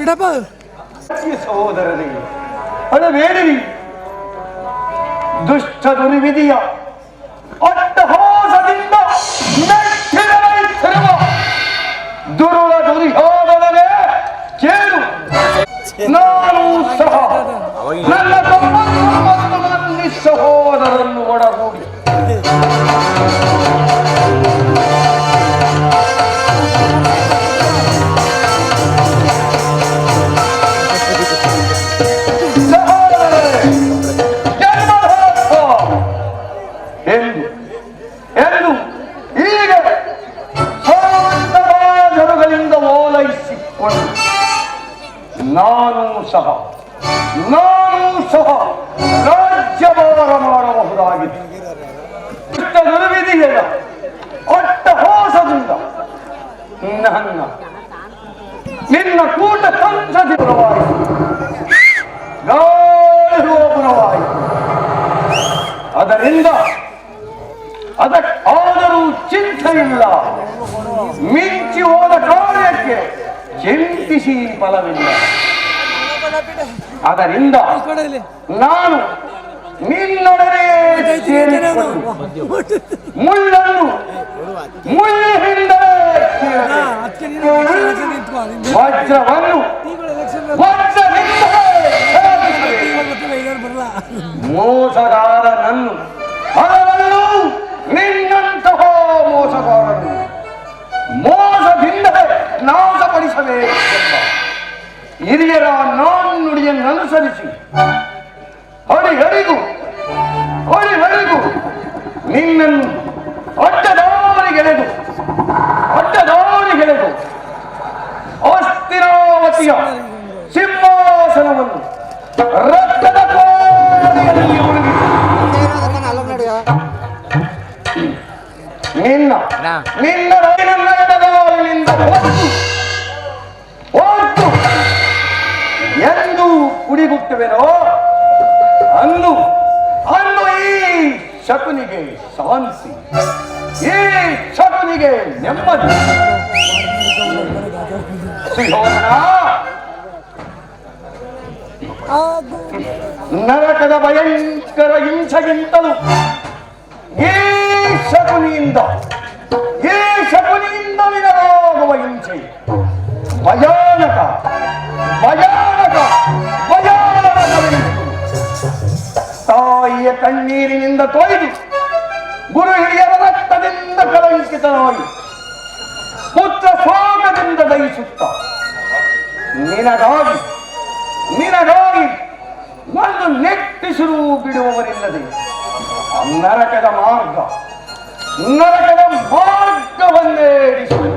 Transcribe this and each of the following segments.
ಈ ಸಹೋದರರೇ ಅಳಬೇಡಿರಿ. ದುಷ್ಟ ದುರ್ವಿಧಿಯ ಅಟ್ಟಹಾಸದಿಂದ ದುರುಳ ದುರ್ಯೋಧನನೇ ಕೇಳು. ನಾನು ಸಹ ನನ್ನ ತಮ್ಮನ್ನು ಮತ್ತು ನನ್ನ ಸಹೋದರನ್ನು ಒಡಗೂಡಿ. ನನ್ನ ನಿನ್ನ ಕೂಟ ತಂತ್ರದಿ ಪುರವಾಯಿತು ಗಾಳಿರುವ ಅದರಿಂದ ಅದಕ್ಕಾದರೂ ಚಿಂತೆ ಇಲ್ಲ ಮಿಂಚಿ ಹೋದ ಕಾರ್ಯಕ್ಕೆ ಚಿಂತಿಸಿ ಫಲವಿಲ್ಲ. ಅದರಿಂದ ನಾನು ನಿನ್ನೊಡನೆ ಮುಳ್ಳನ್ನು ಮುಳ್ಳಿನಿಂದ ವಜ್ರವನ್ನು ಮೋಸಗಾರನನ್ನು ಅದರಲ್ಲೂ ನಿನ್ನಂತಹ ಮೋಸಗಾರನು ಮೋಸದಿಂದ ನಾಶಪಡಿಸಬೇಕೆಂಬ ಹಿರಿಯರ ನಾಣ್ಣುಡಿಯನ್ನು ಅನುಸರಿಸಿ ಹರಿಹರಿಗೂ ಹರಿಹರಿಗೂ ನಿನ್ನನ್ನು ನಿನ್ನ ರೈಲಿನ ಎಡಗಾಲಿನಿಂದ ಹೊತ್ತು ಹೊತ್ತು ಎಂದು ಕುಡಿಗುತ್ತವೆನೋ ಅಂದು ಅಂದು ಈ ಶಕುನಿಗೆ ಶಾಂತಿ ಈ ಶಕುನಿಗೆ ನೆಮ್ಮದಿ. ನರಕದ ಭಯಂಕರ ಹಿಂಸೆಗಿಂತಲೂ ಈ ಶಕುನಿಯಿಂದ ಶಕುನಿಯಿಂದ ವಿನರಾಗುವ ಹಿಂಸೆ ಭಯಾನಕ ಭಯಾನಕ ಭಯಾನಕವೆನಿಸಿತು ತಾಯಿಯ ಕಣ್ಣೀರಿನಿಂದ ತೊಯ್ದು ಗುರು ಹಿರಿಯರ ರಕ್ತದಿಂದ ಕಲಂಕಿತನಾಗಿ ಪುತ್ರ ಶೋಕದಿಂದ ದಯಿಸುತ್ತ ನಿನಗಾಗಿ ನಿನಗಾಗಿ ಒಂದು ನೆಟ್ಟಿಸಿರು ಬಿಡುವವರಿಲ್ಲದೆ ನರಕದ ಮಾರ್ಗ ನರಕದ ಮಾರ್ಗವನ್ನೇ ಇರಿಸುವುದು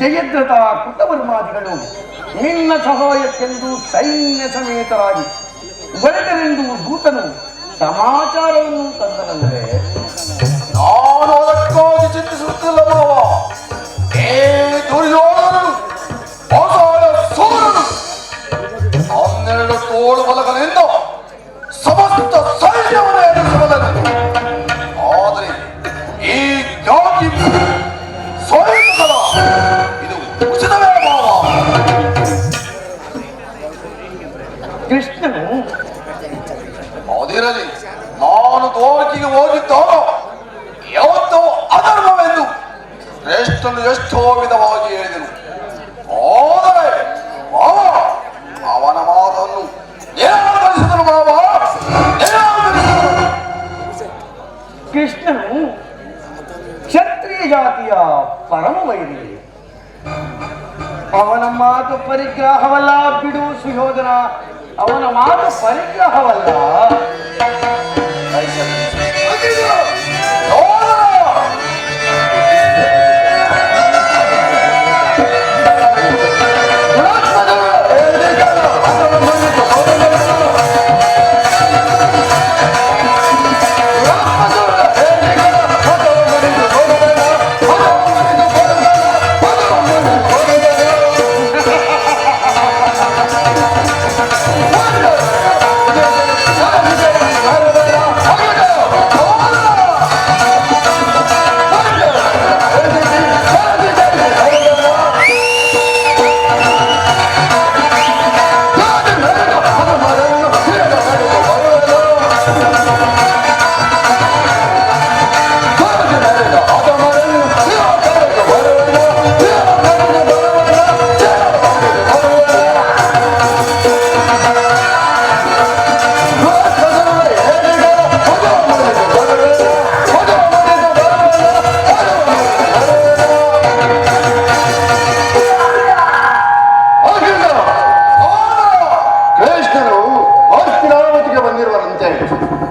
ಜಯದ್ರಥ ಕುಟವರ್ಮಾದಿಗಳು ನಿನ್ನ ಸಹಾಯಕ್ಕೆಂದು ಸೈನ್ಯ ಸಮೇತರಾಗಿ ಹೊರಟರೆಂದು ದೂತನು ಸಮಾಚಾರವನ್ನು ತಂದನಂದರೆ ನಾನು ಅದಕ್ಕಾಗಿ ಚಿಂತಿಸುತ್ತಿಲ್ಲ ಮಾವ ಏ ಹನ್ನೆರಡು ತೋಳು ಬಲಗಳಿಂದ ಸಮಸ್ತ ಸೈನ್ಯವನ್ನು ಎದುರಿಸಬಲ್ಲನು. ಆದರೆ ಈ ಜಾತಿ ಕೃಷ್ಣನು ಕ್ಷತ್ರಿಯ ಜಾತಿಯ ಪರಮ ವೈರಿ ಅವನ ಮಾತು ಪರಿಗ್ರಹವಲ್ಲ ಬಿಡು ಸುಯೋಧನ. ಅವನ ಮಾತು ಪರಿಗ್ರಹವಲ್ಲ.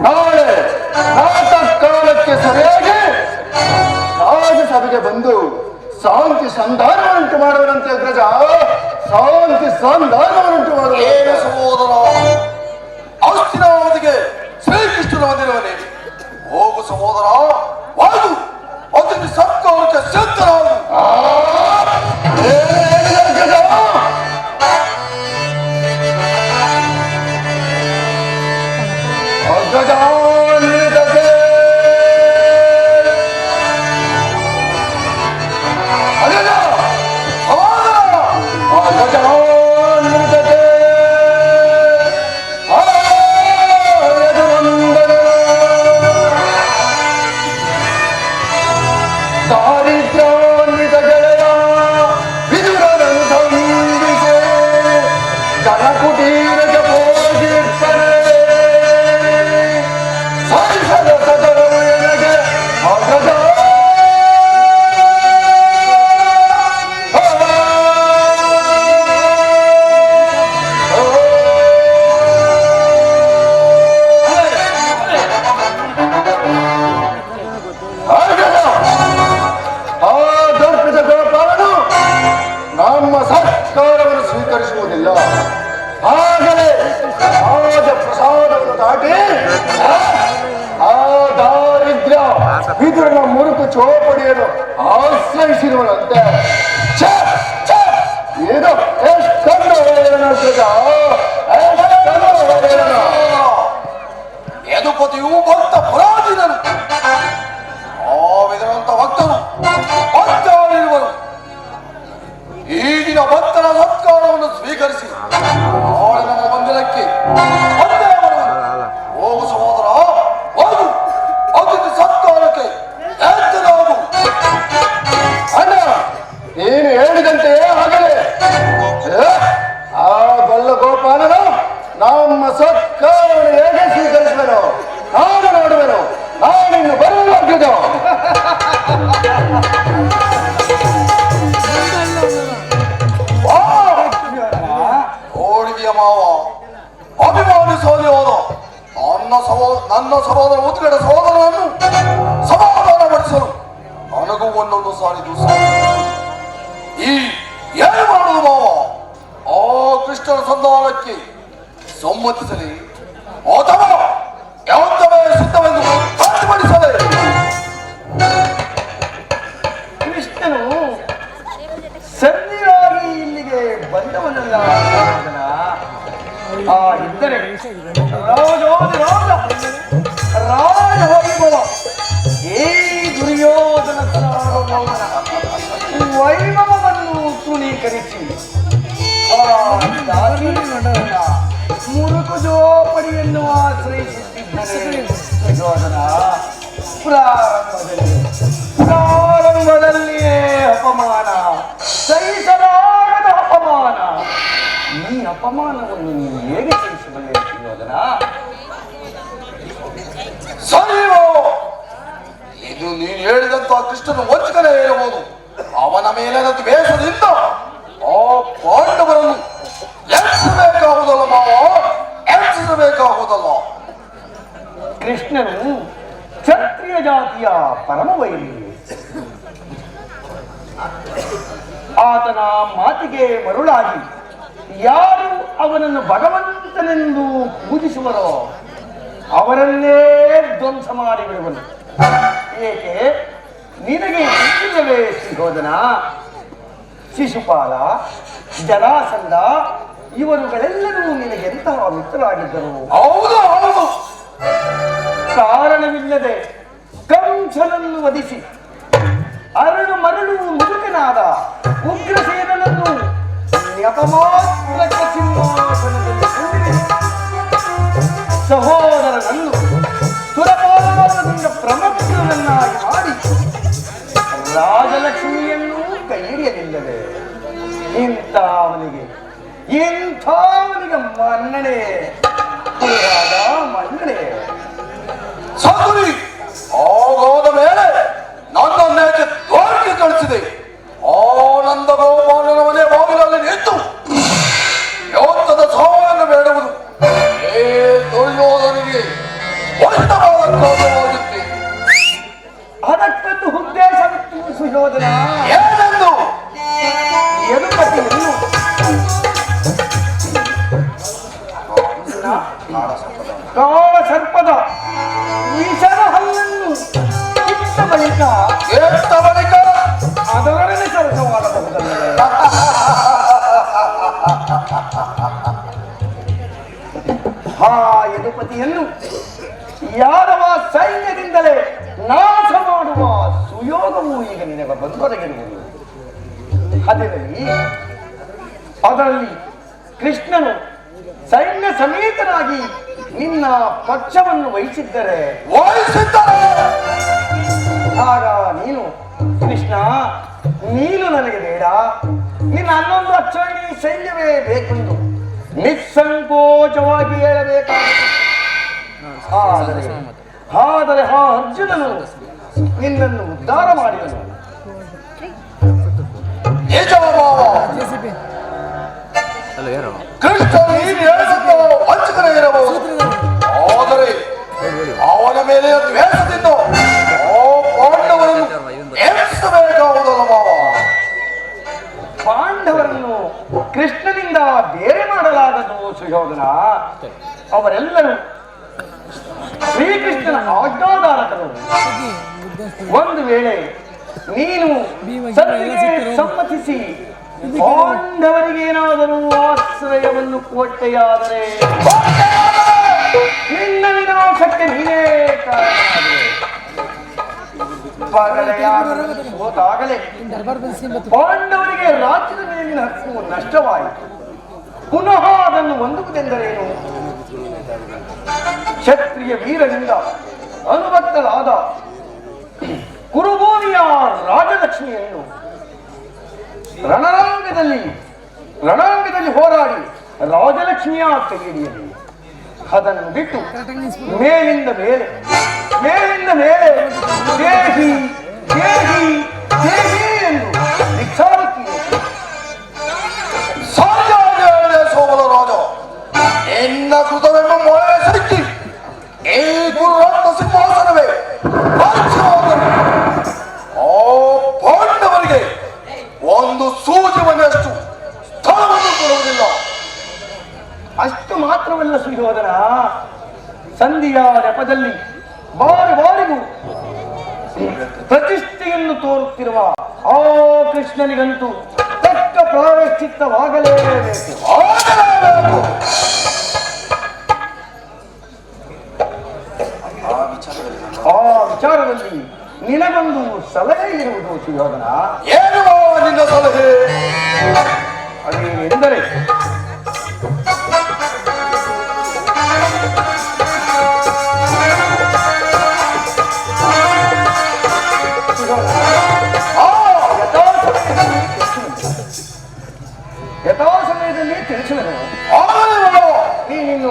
ನಾಳೆ ಕಾಲಕ್ಕೆ ಸರಿಯಾಗಿ ರಾಜಸಭೆಗೆ ಬಂದು ಶಾಂತಿ ಸಂಧಾನವನ್ನುಂಟು ಮಾಡುವಂತೆ ಅಗ್ರಜ ಶಾಂತಿ ಸಂಧಾನವನ್ನುಂಟು ಮಾಡುವ ಏನು ಸಹೋದರ ಔಷ್ಠಿನ ಅವಧಿಗೆ ಶ್ರೀಕೃಷ್ಣನ ಹೋಗು ಸಹೋದರ ಛೆ, ಇದು ಎಷ್ಟೊಂದು ಯದುಪತಿಯು ಭಕ್ತ ಪರಾಧೀನನು ಆ ವಿಧವಂತ ಭಕ್ತರು sorry, Dusra. ಆಶ್ರಯಿಸುತ್ತಿದ್ದರೆ ದುರ್ಯೋಧನ ಪ್ರಾರಂಭದಲ್ಲಿ ಪ್ರಾರಂಭದಲ್ಲಿಯೇ ಅಪಮಾನ. ಸಹಿಸಲಾಗದ ಅಪಮಾನ. ಈ ಅಪಮಾನವನ್ನು ನೀನು ಹೇಗೆ ಸಹಿಸಬಲ್ಲೆ ಸರಿ ಮಾವ. ಇದು ನೀನು ಹೇಳಿದಂತ ಕೃಷ್ಣನ ವಂಚಕನೇ ಹೇಳಬಹುದು. ಅವನ ಮೇಲಿನ ದ್ವೇಷದಿಂದ ಆ ಪಾಂಡವರನ್ನು ಎಚ್ಚಬೇಕಾಗುವುದಲ್ಲ ಮಾವ? ಕೃಷ್ಣನು ಕ್ಷತ್ರಿಯ ಜಾತಿಯ ಪರಮವೈರಿ ಆತನ ಮಾತಿಗೆ ಮರುಳಾಗಿ, ಯಾರು ಅವನನ್ನು ಭಗವಂತನೆಂದು ಪೂಜಿಸುವರೋ ಅವರನ್ನೇ ಧ್ವಂಸ ಮಾಡಿಬಿಡುವನು. ಏಕೆ? ನಿನಗೆ ತಿಳಿದಿಲ್ಲವೇ ಸುಧೋದನ ಶಿಶುಪಾಲ ಜಲಾಸಂಧ ಇವರುಗಳೆಲ್ಲರೂ ನಿನಗೆಂತಹ ಮಿತ್ರರಾಗಿದ್ದರು? ಹೌದು ಹೌದು. ಕಾರಣವಿಲ್ಲದೆ ಕಂಸನನ್ನು ವಧಿಸಿ, ಅರಳು ಮರಳು ಮುದುಕನಾದ ಉಗ್ರಸೇನನನ್ನು ನೆಪಮಾತ್ರಕ ಸಿಂಹಾಸನದಲ್ಲಿ ಸಹೋದರನನ್ನು ಸುರಪಾಲದಿಂದ ಪ್ರಮುಖನನ್ನಾಗಿ ಮಾಡಿ, ರಾಜಲಕ್ಷ್ಮಿಯನ್ನು ಇಂಥ ಅವನಿಗೆ ಇಂಥವನಿಗೆ ಇಂಥವನಿಗೆ ಮನ್ನಣೆ ಮನ್ನಣೆ. ಸದ್ಗುರಿ ಆಗೋದ ಮೇಲೆ ನನ್ನನ್ನೇಕೆ ದ್ವಾರಕ್ಕೆ ಕಳಿಸಿದೆ. ಆನಂದ ಗೋಪಾಲನ ಮನೆ ಬಾಗಿಲಲ್ಲಿ ನಿಂತು ಯೋತ್ತದ ಸಹಾಯವನ್ನು ಬೇಡುವುದು ಏ ದುರ್ಯೋಧನಿಗೆ ವಂಚಿತವಾದ ಕಾರ್ಯವಾಗಿತ್ತು ಅದಕ್ಕೊಂದು ಉದ್ದೇಶವಿತ್ತು ಸುಯೋಧನ. ಸುಯೋಗವು ಬಂದು ಅದರಲ್ಲಿ ಅದರಲ್ಲಿ ಕೃಷ್ಣನು ಸೈನ್ಯ ಸಮೇತನಾಗಿ ನಿನ್ನ ಪಕ್ಷವನ್ನು ವಹಿಸಿದ್ದರೆ ವಹಿಸಿದ್ದಾರೆ ಆಗ ನೀನು ಕೃಷ್ಣ ನೀನು ನನಗೆ ಬೇಡ ನಿನ್ನ ಹನ್ನೊಂದು ಅಕ್ಷರಣಿ ಸೈನ್ಯವೇ ಬೇಕೆಂದು ನಿಸ್ಸಂಕೋಚವಾಗಿ ಹೇಳಬೇಕಾಗಿತ್ತು ಆದರೆ ಹಾ ಅರ್ಜುನನು ನಿನ್ನನ್ನು ಉದ್ಧಾರ ಮಾಡಿದನು ಕೃಷ್ಣ ನೀನು ಹೇಳಿದ್ದು ವಂಚಕನೇ ಇರಬಹುದು ಆದರೆ ಅವನ ಮೇಲೆ ದ್ವೇಷದಿಂದ ಆ ಪಾಂಡವರನ್ನು ಎಬ್ಬಿಸಬೇಕಾಗುವುದಲ್ಲ ಮಾವ. ಪಾಂಡವರನ್ನು ಕೃಷ್ಣನಿಂದ ಬೇರೆ ಮಾಡಲಾಗದು ಸುಯೋಧನ ಅವರೆಲ್ಲರೂ ಶ್ರೀಕೃಷ್ಣನ ಆಜ್ಞಾಧಾರಕರು. ಒಂದು ವೇಳೆ ನೀನು ಸಮ್ಮತಿಸಿ ಪಾಂಡವರಿಗೆ ಏನಾದರೂ ಆಶ್ರಯವನ್ನು ಕೊಟ್ಟೆಯಾದರೆ? ನಿನ್ನ ವಿನಾಶಕ್ಕೆ ನೀನೇ ಸೋತಾಗಲೇ ಪಾಂಡವರಿಗೆ ರಾಜ್ಯದ ಮೇಲಿನ ಹಕ್ಕು ನಷ್ಟವಾಯಿತು. ಪುನಃ ಅದನ್ನು ಹೊಂದುವುದೆಂದರೇನು? ಕ್ಷತ್ರಿಯ ವೀರರಿಂದ ಅನುಭಕ್ತರಾದ ಕುರುಭೂಮಿಯ ರಾಜಲಕ್ಷ್ಮಿಯನ್ನು ರಣರಂಗದಲ್ಲಿ ರಣರಂಗದಲ್ಲಿ ಹೋರಾಡಿ ರಾಜಲಕ್ಷ್ಮಿಯ ಕೈಯಡಿಯಲ್ಲಿ ಅದನ್ನು ಬಿಟ್ಟು ಮೇಲಿಂದ ಮೇಲೆ ಮೇಲಿಂದ ಮೇಲೆ. ದೇಹಿ ದೇಹಿ ದೇಹಿ ಎಂದು ಭಿಕ್ಷಾವತಿ ಸಾಧ್ಯ ಸೋಮಲ ರಾಜ, ನಿನ್ನ ಕೃತವೆಂಬ ಕೃಷ್ಣನಿಗಂತೂ ತಕ್ಕ ಪ್ರಾಯಶ್ಚಿತ್ತವಾಗಲೇಬೇಕು. ಆ ವಿಚಾರದಲ್ಲಿ ನಿನಗೊಂದು ಸಲಹೆ ಇರುವುದು ಸುಯೋಧನ. ಯಥಾ ಸಮಯದಲ್ಲಿ ಮಾವ. ನೀನು